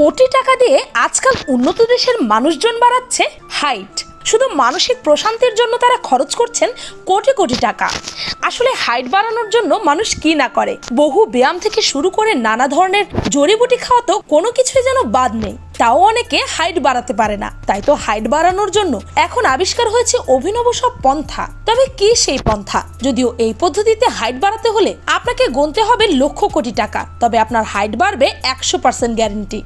কোটি টাকা দিয়ে আজকাল উন্নত দেশের মানুষজন বাড়াচ্ছে হাইট। শুধু মানসিক প্রশান্তির জন্য তারা খরচ করছেন কোটি কোটি টাকা। আসলে হাইট বাড়ানোর জন্য মানুষ কি না করে? বহু ব্যায়াম থেকে শুরু করে নানা ধরনের জড়িবুটি খাওয়া তো কোনো কিছুই যেন বাদ নেই। তাও অনেকে হাইট বাড়াতে পারে না। তাই তো হাইট বাড়ানোর জন্য এখন আবিষ্কার হয়েছে অভিনব সব পন্থা। তবে কি সেই পন্থা? যদিও এই পদ্ধতিতে হাইট বাড়াতে হলে আপনাকে গুনতে হবে লক্ষ কোটি টাকা। তবে আপনার হাইট বাড়বে একশো পার্সেন্ট গ্যারেন্টি।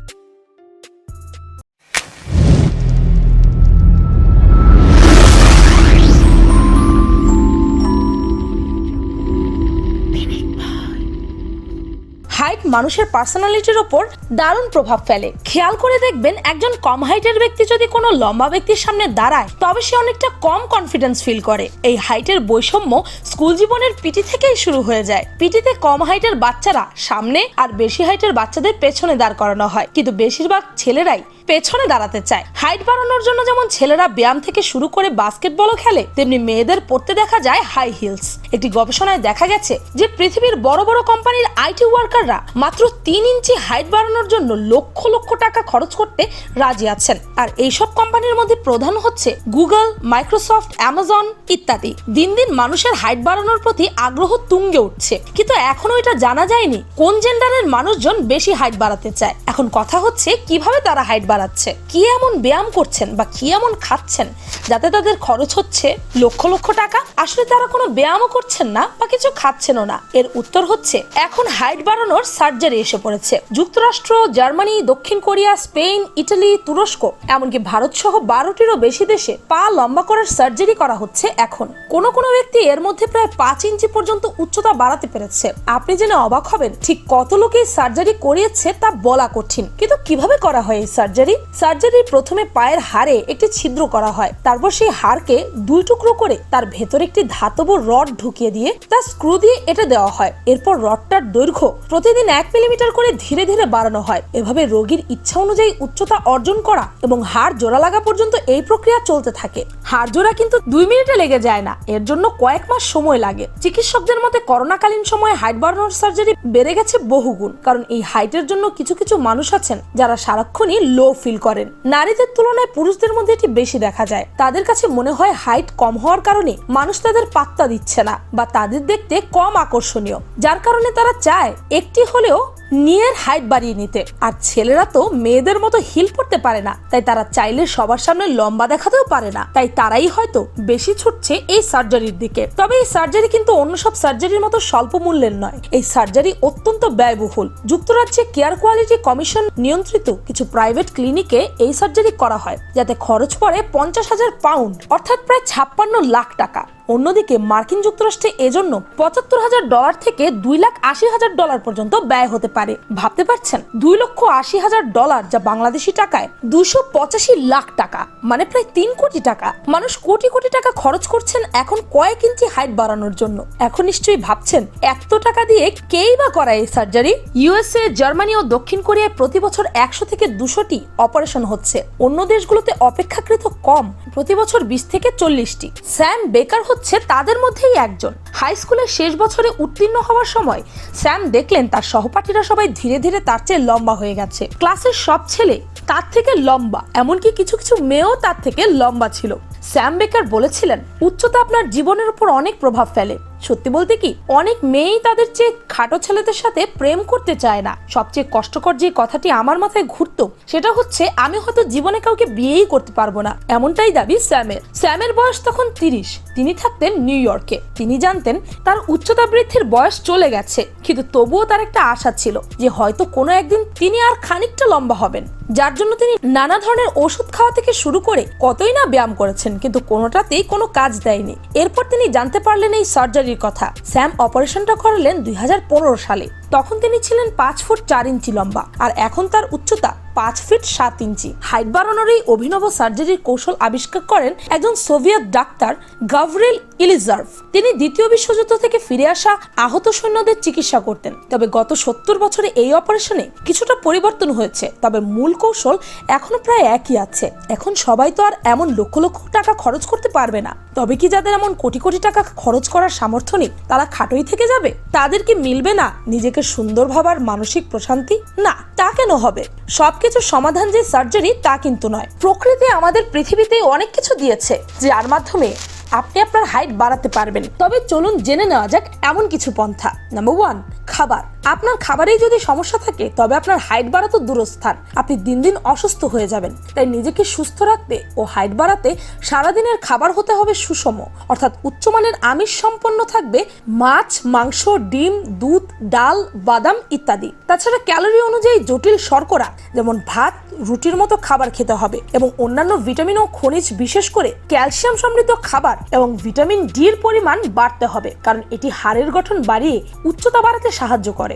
হাইট মানুষের পার্সোনালিটির ওপর দারুণ প্রভাব ফেলে। খেয়াল করে দেখবেন, একজন কম হাইটের ব্যক্তি যদি কোনো লম্বা ব্যক্তির সামনে দাঁড়ায়, তবে সে অনেকটা কম কনফিডেন্স ফিল করে। এই হাইটের বৈষম্য স্কুল জীবনের পিটি থেকেই শুরু হয়ে যায়। পিটিতে কম হাইটের বাচ্চারা সামনে আর বেশি হাইটের বাচ্চাদের পেছনে দাঁড় করানো হয়। কিন্তু বেশিরভাগ ছেলেরাই পেছনে দাঁড়াতে চায়। হাইট বাড়ানোর জন্য যেমন ছেলেরা ব্যায়াম থেকে শুরু করে বাস্কেটবলও খেলে, তেমনি মেয়েদের পড়তে দেখা যায় হাই হিলস একটি গবেষণায় দেখা গেছে যে পৃথিবীর বড় বড় কোম্পানির আইটি ওয়ার্কাররা মাত্র তিন ইঞ্চি হাইট বাড়ানোর জন্য লক্ষ লক্ষ টাকা খরচ করতে রাজি আছেন। আর এইসব কোম্পানির মধ্যে প্রধান হচ্ছে গুগল, মাইক্রোসফট, অ্যামাজন ইত্যাদি। দিন দিন মানুষের হাইট বাড়ানোর প্রতি আগ্রহ তুঙ্গে উঠছে। কিন্তু এখনও এটা জানা যায়নি কোন জেন্ডারের মানুষজন বেশি হাইট বাড়াতে চায়। এখন কথা হচ্ছে কীভাবে তারা হাইট বাড়াচ্ছে? কি এমন ব্যায়াম করছেন বা কি এমন খাচ্ছেন যাতে তাদের খরচ হচ্ছে লক্ষ লক্ষ টাকা? আসলে তারা কোনো ব্যায়ামও করছেন না বা কিছু খাচ্ছেনও না। এর উত্তর হচ্ছে, এখন হাইট বাড়ানোর সার্জারি এসে পড়েছে। যুক্তরাষ্ট্র, জার্মানি, দক্ষিণ কোরিয়া, স্পেন, ইটালি, তুরস্ক, এমনকি ভারত সহ বারোটিরও বেশি দেশে পা লম্বা করার সার্জারি করা হচ্ছে এখন। কোনো কোনো ব্যক্তি এর মধ্যে প্রায় পাঁচ ইঞ্চি পর্যন্ত উচ্চতা বাড়াতে পেরেছে। আপনি জেনে অবাক হবেন, ঠিক কত লোক সার্জারি করিয়েছে তা বলা কঠিন। কিন্তু কীভাবে করা হয় এই সার্জারি? সার্জারির প্রথমে পায়ের হাড়ে একটি ছিদ্র করা হয়। তারপর সেই হাড়কে দুই টুকরো করে তার ভেতরে একটি ধাতব রড ঢুকিয়ে দিয়ে তার স্ক্রু দিয়ে এটা দেওয়া হয়। এরপর রডটার দৈর্ঘ্য প্রতিদিন এক মিলিমিটার করে ধীরে ধীরে বাড়ানো হয়। এভাবে রোগীর ইচ্ছা অনুযায়ী উচ্চতা অর্জন করা এবং হাড় জোড়া লাগা পর্যন্ত এই প্রক্রিয়া চলতে থাকে। হাড় জোড়া কিন্তু দুই মিনিটে লেগে যায় না। এর জন্য কয়েক মাস সময় লাগে। চিকিৎসকদের মতে করোনাকালীন সময়ে হাইট বাড়ানোর সার্জারি বেড়ে গেছে বহুগুণ। কারণ এই হাইটের জন্য কিছু কিছু মানুষ আছেন যারা সারাক্ষণই লো ফিল করেন। নারীদের তুলনায় পুরুষদের মধ্যে এটি বেশি দেখা যায়। তাদের কাছে মনে হয় হাইট কম হওয়ার কারণে মানুষ তাদের পাত্তা দিচ্ছে না বা তাদের দেখতে কম আকর্ষণীয়। যার কারণে তারা চায় একটি হলেও নিয়ের হাইট বাড়িয়ে নিতে। আর ছেলেরা তো মেয়েদের মতো হিল পড়তে পারে না। তাই তারা চাইলে সবার সামনে লম্বা দেখাতেও পারে না। তাই তারাই হয়তো বেশি ছুটছে এই সার্জারির দিকে। তবে এই সার্জারি কিন্তু অন্য সব সার্জারির মতো স্বল্প মূল্যের নয়। এই সার্জারি অত্যন্ত ব্যয়বহুল। যুক্তরাজ্যে কেয়ার কোয়ালিটি কমিশন নিয়ন্ত্রিত কিছু প্রাইভেট ক্লিনিকে এই সার্জারি করা হয়। যাতে খরচ পড়ে পঞ্চাশ হাজার পাউন্ড, অর্থাৎ প্রায় ছাপ্পান্ন লাখ টাকা। অন্যদিকে মার্কিন যুক্তরাষ্ট্রে এজন্য পঁচাত্তর হাজার ডলার থেকে দুই লাখ আশি হাজার ডলার পর্যন্ত ব্যয় হতে পারে। ভাবতে পারছেন? দুই লক্ষ আশি হাজার ডলার যা বাংলাদেশি টাকায় দুশো পঁচাশি লাখ টাকা মানে প্রায় তিন কোটি টাকা। মানুষ কোটি কোটি টাকা খরচ করছেন এখন কয়েক ইঞ্চি হাইট বাড়ানোর জন্য। এখন নিশ্চয়ই ভাবছেন, এত টাকা দিয়ে কেই বা করায় এই সার্জারি? ইউএসএ, জার্মানি ও দক্ষিণ কোরিয়ায় প্রতি বছর একশো থেকে দুশোটি অপারেশন হচ্ছে। অন্য দেশগুলোতে অপেক্ষাকৃত কম, প্রতি বছর বিশ থেকে চল্লিশটি। স্যাম বেকার হচ্ছে তাদের মধ্যেই একজন। হাই স্কুলের শেষ বছরে উত্তীর্ণ হওয়ার সময় স্যাম দেখলেন তার সহপাঠীরা সবাই ধীরে ধীরে তার চেয়ে লম্বা হয়ে গেছে। ক্লাসের সব ছেলে তার থেকে লম্বা, এমনকি কিছু কিছু মেয়েও তার থেকে লম্বা ছিল। স্যাম বেকার বলেছিলেন, উচ্চতা আপনার জীবনের উপর অনেক প্রভাব ফেলে। সত্যি বলতে কি, অনেক মেয়েই তাদের চেয়ে খাটো ছেলেদের সাথে প্রেম করতে চায় না। সবচেয়ে কষ্টকর যে কথাটি আমার মাথায় ঘুরত, সেটা হচ্ছে, আমি হয়তো জীবনে কাউকে বিয়েই করতে পারব না। এমনটাই দাবি স্যামের। স্যামের বয়স তখন তিরিশ, তিনি থাকতেন নিউ ইয়র্কে। তিনি জানতেন, তার উচ্চতা বৃদ্ধির বয়স চলে গেছে, কিন্তু তবুও তার একটা আশা ছিল যে হয়তো কোনো একদিন তিনি আর খানিকটা লম্বা হবেন। যার জন্য তিনি নানা ধরনের ওষুধ খাওয়া থেকে শুরু করে কতই না ব্যায়াম করেছেন। কিন্তু কোনোটাতেই কোনো কাজ দেয়নি। এরপর তিনি জানতে পারলেন এই সার্জারির কথা। স্যাম অপারেশনটা করালেন দুই হাজার পনেরো সালে। তখন তিনি ছিলেন পাঁচ ফুট চার ইঞ্চি লম্বা আর এখন তার উচ্চতা পাঁচ ফিট সাত ইঞ্চি। হাইট বাড়ানোর এই অভিনব সার্জারির কৌশল আবিষ্কার করেন একজন সোভিয়েত ডাক্তার গাভরিল ইলিজার্ভ। তিনি দ্বিতীয় বিশ্বযুদ্ধ থেকে ফিরে আসা আহত সৈন্যদের চিকিৎসা করতেন। তবে গত সত্তর বছরে এই অপারেশনে কিছুটা পরিবর্তন হয়েছে, তবে মূল কৌশল এখনও প্রায় একই আছে। এখন সবাই তো আর এমন লক্ষ লক্ষ টাকা খরচ করতে পারবে না। তবে কি যাদের এমন কোটি কোটি টাকা খরচ করার সামর্থ্য নেই, তারা খাটোই থেকে যাবে? তাদের কি মিলবে না? নিজেকে নিজেকে সুন্দর ভাবার মানসিক প্রশান্তি? না, তা কেন হবে? সবকিছু সমাধান যে সার্জারি তা কিন্তু নয়। প্রকৃতি আমাদের পৃথিবীতে অনেক কিছু দিয়েছে, যার মাধ্যমে আপনি আপনার হাইট বাড়াতে পারবেন। তবে চলুন জেনে নেওয়া যাক এমন কিছু পন্থা। নাম্বার ওয়ান খাবার। আপনার খাবারেই যদি সমস্যা থাকে, তবে আপনার হাইট বাড়াতো দূরস্থান। আপনি দিন দিন অসুস্থ হয়ে যাবেন। তাই নিজেকে সুস্থ রাখতে ও হাইট বাড়াতে সারাদিনের খাবার হতে হবে সুষম। অর্থাৎ উচ্চমানের আমিষ সম্পন্ন থাকবে মাছ, মাংস, ডিম, দুধ, ডাল, বাদাম ইত্যাদি। তাছাড়া ক্যালোরি অনুযায়ী জটিল শর্করা, যেমন ভাত, রুটির মতো খাবার খেতে হবে এবং অন্যান্য ভিটামিন ও খনিজ, বিশেষ করে ক্যালসিয়াম সমৃদ্ধ খাবার এবং ভিটামিন ডির পরিমাণ বাড়তে হবে, কারণ এটি হাড়ের গঠন বাড়িয়ে উচ্চতা বাড়াতে সাহায্য করে।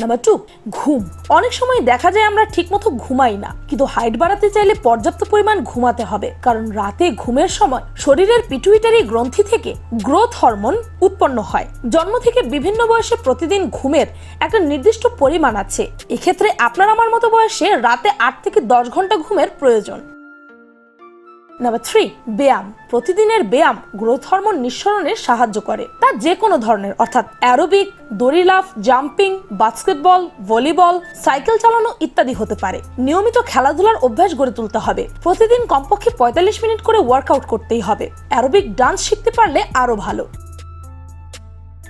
নাম্বার টু ঘুম। অনেক সময় দেখা যায় আমরা ঠিকমতো ঘুমাই না, কিন্তু হাইট বাড়াতে চাইলে পর্যাপ্ত পরিমাণ ঘুমাতে হবে, কারণ রাতে ঘুমের সময় শরীরের পিটুইটারি গ্রন্থি থেকে গ্রোথ হরমোন উৎপন্ন হয়। জন্ম থেকে বিভিন্ন বয়সে প্রতিদিন ঘুমের একটা নির্দিষ্ট পরিমাণ আছে। এক্ষেত্রে আপনার আমার মতো বয়সে রাতে আট থেকে দশ ঘণ্টা ঘুমের প্রয়োজন। নাম্বার থ্রি ব্যায়াম। প্রতিদিনের ব্যায়াম গ্রোথ হরমোন নিঃসরণে সাহায্য করে। তা যে কোনো ধরনের, অর্থাৎ অ্যারোবিক দড়ি লাফ জাম্পিং বাস্কেটবল ভলিবল সাইকেল চালানো ইত্যাদি হতে পারে। নিয়মিত খেলাধুলার অভ্যাস গড়ে তুলতে হবে। প্রতিদিন কমপক্ষে পঁয়তাল্লিশ মিনিট করে ওয়ার্কআউট করতেই হবে। অ্যারোবিক ডান্স শিখতে পারলে আরও ভালো।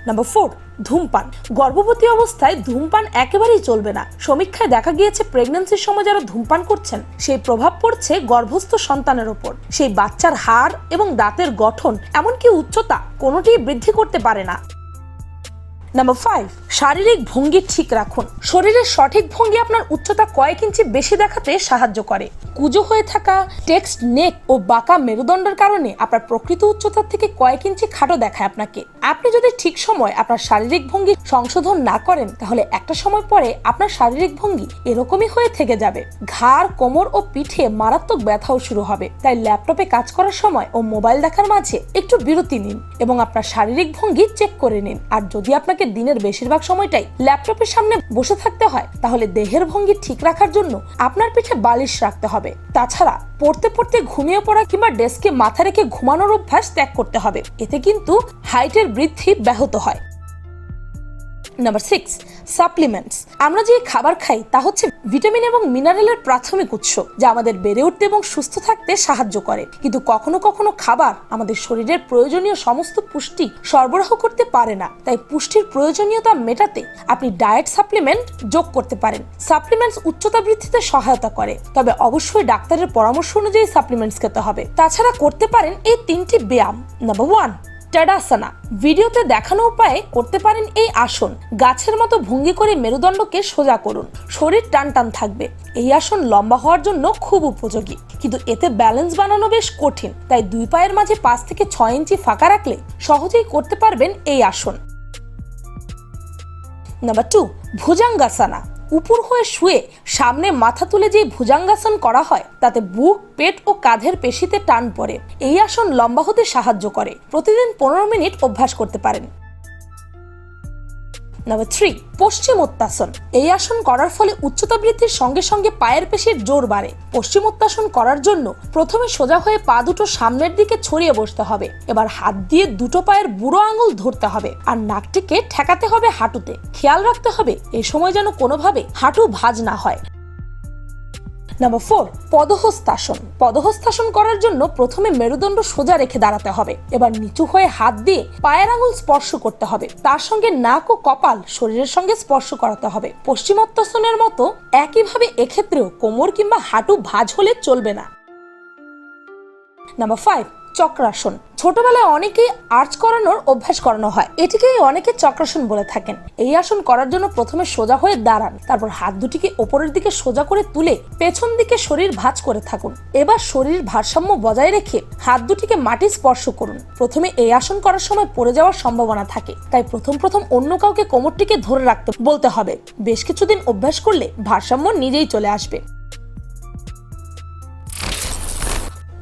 নাম্বার ফোর ধূমপান। গর্ভবতী অবস্থায় ধূমপান একেবারেই চলবে না। সমীক্ষায় দেখা গিয়েছে প্রেগনেন্সির সময় যারা ধূমপান করছেন, সেই প্রভাব পড়ছে গর্ভস্থ সন্তানের ওপর। সেই বাচ্চার হাড় এবং দাঁতের গঠন, এমনকি উচ্চতা কোনোটি বৃদ্ধি করতে পারে না। নাম্বার ফাইভ শারীরিক ভঙ্গি ঠিক রাখুন। শরীরের সঠিক ভঙ্গি আপনার উচ্চতা কয়েক ইঞ্চি বেশি দেখাতে সাহায্য করে। কুজো হয়ে থাকা, টেক্সট নেক ও বাঁকা মেরুদণ্ডের কারণে আপনার প্রকৃত উচ্চতার থেকে কয়েক ইঞ্চি খাটো দেখায় আপনাকে। আপনি যদি ঠিক সময় আপনার শারীরিক ভঙ্গি সংশোধন না করেন, তাহলে একটা সময় পরে আপনার শারীরিক ভঙ্গি এরকমই হয়ে থেকে যাবে। ঘাড়, কোমর ও পিঠে মারাত্মক ব্যথাও শুরু হবে। তাই ল্যাপটপে কাজ করার সময় ও মোবাইল দেখার মাঝে একটু বিরতি নিন এবং আপনার শারীরিক ভঙ্গি চেক করে নিন। আর যদি আপনাকে দিনের বেশিরভাগ সময়টাই ল্যাপটপের সামনে বসে থাকতে হয়। তাহলে দেহের ভঙ্গি ঠিক রাখার জন্য আপনার পিঠে বালিশ রাখতে হবে। তাছাড়া পড়তে পড়তে ঘুমিয়ে পড়া কিংবা ডেস্কে মাথা রেখে ঘুমানোর অভ্যাস ত্যাগ করতে হবে। এতে কিন্তু হাইটের বৃদ্ধি ব্যাহত হয়। নাম্বার সিক্স সাপ্লিমেন্টস আমরা যে খাবার খাই তা হচ্ছে ভিটামিন এবং মিনারেলের প্রাথমিক উৎস, যা আমাদের বেড়ে উঠতে এবং সুস্থ থাকতে সাহায্য করে। কিন্তু কখনো কখনো খাবার আমাদের শরীরের প্রয়োজনীয় সমস্ত পুষ্টি সরবরাহ করতে পারে না। তাই পুষ্টির প্রয়োজনীয়তা মেটাতে আপনি ডায়েট সাপ্লিমেন্ট যোগ করতে পারেন। সাপ্লিমেন্টস উচ্চতা বৃদ্ধিতে সহায়তা করে। তবে অবশ্যই ডাক্তারের পরামর্শ অনুযায়ী সাপ্লিমেন্টস খেতে হবে। তাছাড়া করতে পারেন এই তিনটি ব্যায়াম। নাম্বার ওয়ান টাডাসানা ভিডিওতে দেখানো উপায়ে করতে পারেন এই আসন। গাছের মতো ভঙ্গি করে মেরুদণ্ডকে সোজা করুন। শরীর টান টান থাকবে। এই আসন লম্বা হওয়ার জন্য খুব উপযোগী। কিন্তু এতে ব্যালেন্স বানানো বেশ কঠিন। তাই দুই পায়ের মাঝে পাঁচ থেকে ছয় ইঞ্চি ফাঁকা রাখলে সহজেই করতে পারবেন এই আসন। নাম্বার টু ভুজাঙ্গাসানা উপর হয়ে শুয়ে সামনে মাথা তুলে যে ভুজাঙ্গাসন করা হয়, তাতে বুক, পেট ও কাঁধের পেশিতে টান পড়ে। এই আসন লম্বা হতে সাহায্য করে। প্রতিদিন পনেরো মিনিট অভ্যাস করতে পারেন। নাম্বার থ্রি পশ্চিমোত্তাসন এই আসন করার ফলে উচ্চতা বৃদ্ধির সঙ্গে সঙ্গে পায়ের পেশির জোর বাড়ে। পশ্চিমোত্তাসন করার জন্য প্রথমে সোজা হয়ে পা দুটো সামনের দিকে ছড়িয়ে বসতে হবে। এবার হাত দিয়ে দুটো পায়ের বুড়ো আঙুল ধরতে হবে। আর নাকটিকে ঠেকাতে হবে হাঁটুতে। খেয়াল রাখতে হবে এই সময় যেন কোনোভাবে হাঁটু ভাঁজ না হয়। Number four padahastasana. পদহস্তাসন করার জন্য প্রথমে মেরুদণ্ড সোজা রেখে দাঁড়াতে হবে। এবার নিচু হয়ে হাত দিয়ে পায়ের আঙুল স্পর্শ করতে হবে। তার সঙ্গে নাক ও কপাল শরীরের সঙ্গে স্পর্শ করাতে হবে। পশ্চিমোত্তাসনের মতো একইভাবে এক্ষেত্রেও কোমর কিংবা হাঁটু ভাঁজ হলে চলবে না। Number five Chakrasana. ছোটবেলায় অনেকেই আর্চ করানোর অভ্যাস করানো হয়। এটিকেই অনেকে চক্রাসন বলে থাকেন। এই আসন করার জন্য প্রথমে সোজা হয়ে দাঁড়ান। তারপর হাত দুটিকে ওপরের দিকে সোজা করে তুলে পেছন দিকে শরীর ভাঁজ করে থাকুন। এবার শরীর ভারসাম্য বজায় রেখে হাত দুটিকে মাটি স্পর্শ করুন। প্রথমে এই আসন করার সময় পড়ে যাওয়ার সম্ভাবনা থাকে। তাই প্রথম প্রথম অন্য কাউকে কোমরটিকে ধরে রাখতে বলতে হবে। বেশ কিছুদিন অভ্যাস করলে ভারসাম্য নিজেই চলে আসবে।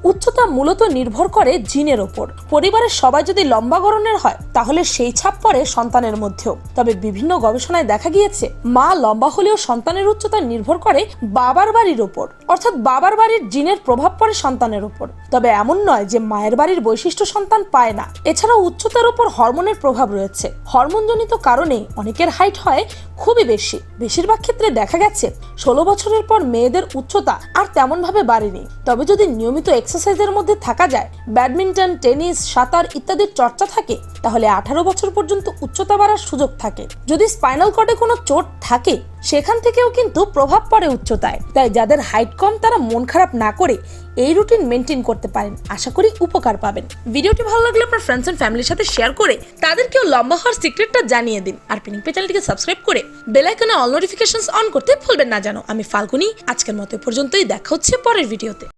উচ্চতা মূলত নির্ভর করে জিনের ওপর। পরিবারের সবাই যদি লম্বা গড়নের হয়, তাহলে সেই ছাপ পড়ে সন্তানের মধ্যেও। তবে বিভিন্ন গবেষণায় দেখা গিয়েছে, মা লম্বা হলেও সন্তানের উচ্চতা নির্ভর করে বাবার বাড়ির ওপর, অর্থাৎ বাবার বাড়ির জিনের প্রভাব পড়ে সন্তানের উপর তবে এমন নয় যে মায়ের বাড়ির বৈশিষ্ট্য সন্তান পায় না। এছাড়াও উচ্চতার উপর হরমোনের প্রভাব রয়েছে। হরমোনজনিত কারণে অনেকের হাইট হয় খুবই বেশি। বেশিরভাগ ক্ষেত্রে দেখা গেছে, ষোলো বছরের পর মেয়েদের উচ্চতা আর তেমন ভাবে বাড়েনি। তবে যদি নিয়মিত এক্সারসাইজের মধ্যে থাকা যায়। ব্যাডমিন্টন, টেনিস, সাঁতার ইত্যাদির চর্চা থাকে, তাহলে আঠারো বছর পর্যন্ত উচ্চতা বাড়ার সুযোগ থাকে। যদি স্পাইনাল কর্ডে কোনো চোট থাকে, সেখান থেকেও কিন্তু প্রভাব পড়ে উচ্চতায়। তাই যাদের হাইট কম, তারা মন খারাপ না করে এই রুটিন মেনটেন করতে পারেন। আশা করি উপকার পাবেন। ভিডিওটি ভালো লাগলে আপনার ফ্রেন্ডস এন্ড ফ্যামিলির সাথে শেয়ার করে তাদেরকেও লম্বা হওয়ার সিক্রেটটা জানিয়ে দিন। আর পিনিং পে চ্যানেলটিকে সাবস্ক্রাইব করে বেল আইকনে অল নোটিফিকেশনস অন করতে ভুলবেন না জানো আমি ফাল্গুনি, আজকের মতো পর্যন্তই। দেখা হচ্ছে পরের ভিডিওতে